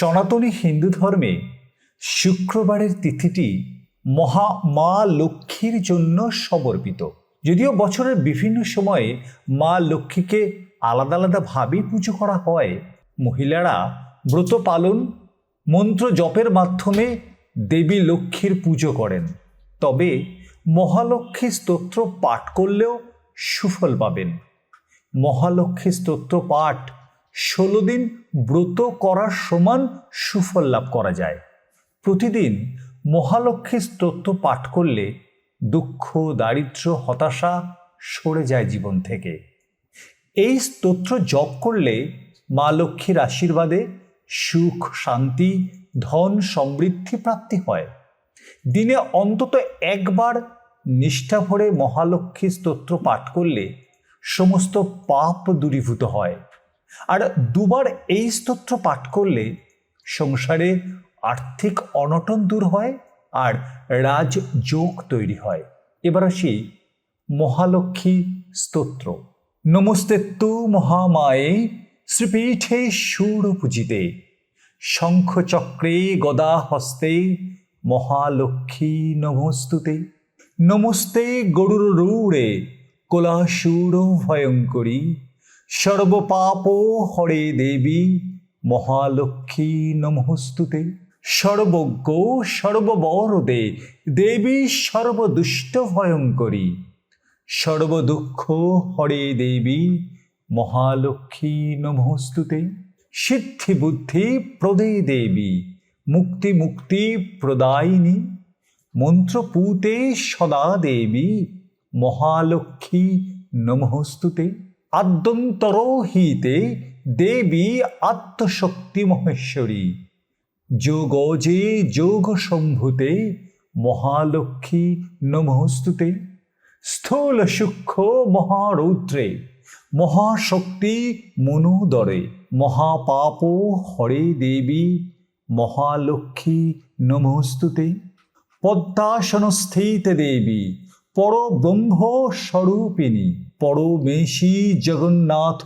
সনাতনী হিন্দু ধর্মে শুক্রবারের তিথিটি মহা মা লক্ষ্মীর জন্য সমর্পিত। যদিও বছরের বিভিন্ন সময়ে মা লক্ষ্মীকে আলাদা আলাদাভাবে পুজো করা হয়, মহিলারা ব্রত পালন, মন্ত্র জপের মাধ্যমে দেবী লক্ষ্মীর পুজো করেন। তবে মহালক্ষ্মী স্তোত্র পাঠ করলেও সুফল পাবেন। মহালক্ষ্মী স্তোত্র পাঠ ষোলো দিন ব্রত করার সমান সুফল লাভ করা যায়। প্রতিদিন মহালক্ষ্মী স্তোত্র পাঠ করলে দুঃখ দারিদ্র হতাশা সরে যায় জীবন থেকে। এই স্তোত্র জপ করলে মা লক্ষ্মীর আশীর্বাদে সুখ, শান্তি, ধন, সমৃদ্ধি প্রাপ্তি হয়। দিনে অন্তত একবার নিষ্ঠা ভরে মহালক্ষ্মী স্তোত্র পাঠ করলে সমস্ত পাপ দূরীভূত হয়। আর দুবার এই স্তোত্র পাঠ করলে সংসারে আর্থিক অনটন দূর হয় আর রাজযোগ তৈরি হয়। এবার আসি মহালক্ষ্মী স্তোত্র। নমস্তে তু মহামায়ে শ্রীপীঠে সুর পূজিতে শঙ্খচক্রে গদা হস্তে মহালক্ষ্মী নমস্তুতে। নমস্তে গরুর রূঢ়ে কোলাসুর ভয়ঙ্করী সর্বপাপ হরে দেবী, মহালক্ষ্মী নমস্তুতে। সর্বজ্ঞ সর্ববরদে, দেবী সর্বদুষ্ট ভয়ঙ্করী সর্বদুঃখ হরে দেবী, মহালক্ষ্মী নমস্তুতে। সিদ্ধি বুদ্ধি প্রদে দেবী মুক্তি মুক্তি প্রদায়িনী। মন্ত্রপূতে সদা দেবী, মহালক্ষ্মী নমস্তুতে। আদ্যন্তরোহিতে দেবী আত্মশক্তি মহেশ্বরী। যোগজে যোগ সম্ভূতে মহালক্ষ্মী নমস্তুতে। স্থূল সূক্ষ্ম মহারৌদ্রে মহাশক্তি মনোদরে মহাপাপ হরে দেবী মহালক্ষ্মী নমস্তুতে। পদ্মাসনস্থিত দেবী পরব্রহ্ম স্বরূপিণী পরমেশী জগন্নাথ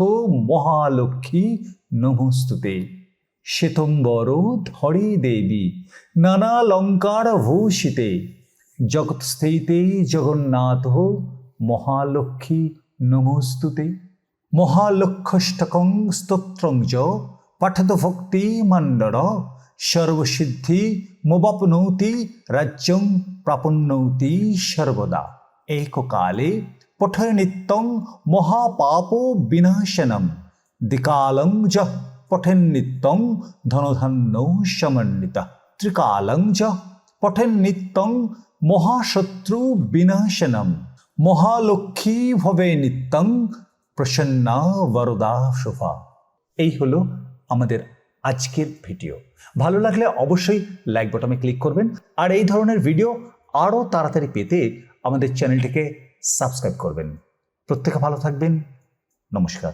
মহালক্ষ্মী নমস্তুতে। শ্বেতম্বর ধরে দেবী নানালঙ্কার ভূষিতে, জগৎস্থিতে জগন্নাথ মহালক্ষ্মী নমস্তুতে। মহালক্ষষ্টকং স্তোত্রং চ পঠত ভক্তি মণ্ডল সর্বসিদ্ধি মোবাপনৌতি, রাজ্যং প্রাপন্নৌতি সর্বদা। এককালে পঠয় নিত্যং মহাপাপ বিনাশনম। দ্বিকালং চ পঠেন নিত্যং ধনধান্য সমন্বিত। ত্রিকালং চ পঠেন নিত্যং মহাশত্রু বিনাশনম। মহালক্ষ্মী ভবে নিত্যং প্রসন্না বরদা শোভা। এই হলো আমাদের আজকের ভিডিও। ভালো লাগলে অবশ্যই লাইক বাটনে ক্লিক করবেন আর এই ধরনের ভিডিও আরও তাড়াতাড়ি পেতে আমাদের চ্যানেলটিকে সাবস্ক্রাইব করবেন। প্রত্যেকে ভালো থাকবেন। নমস্কার।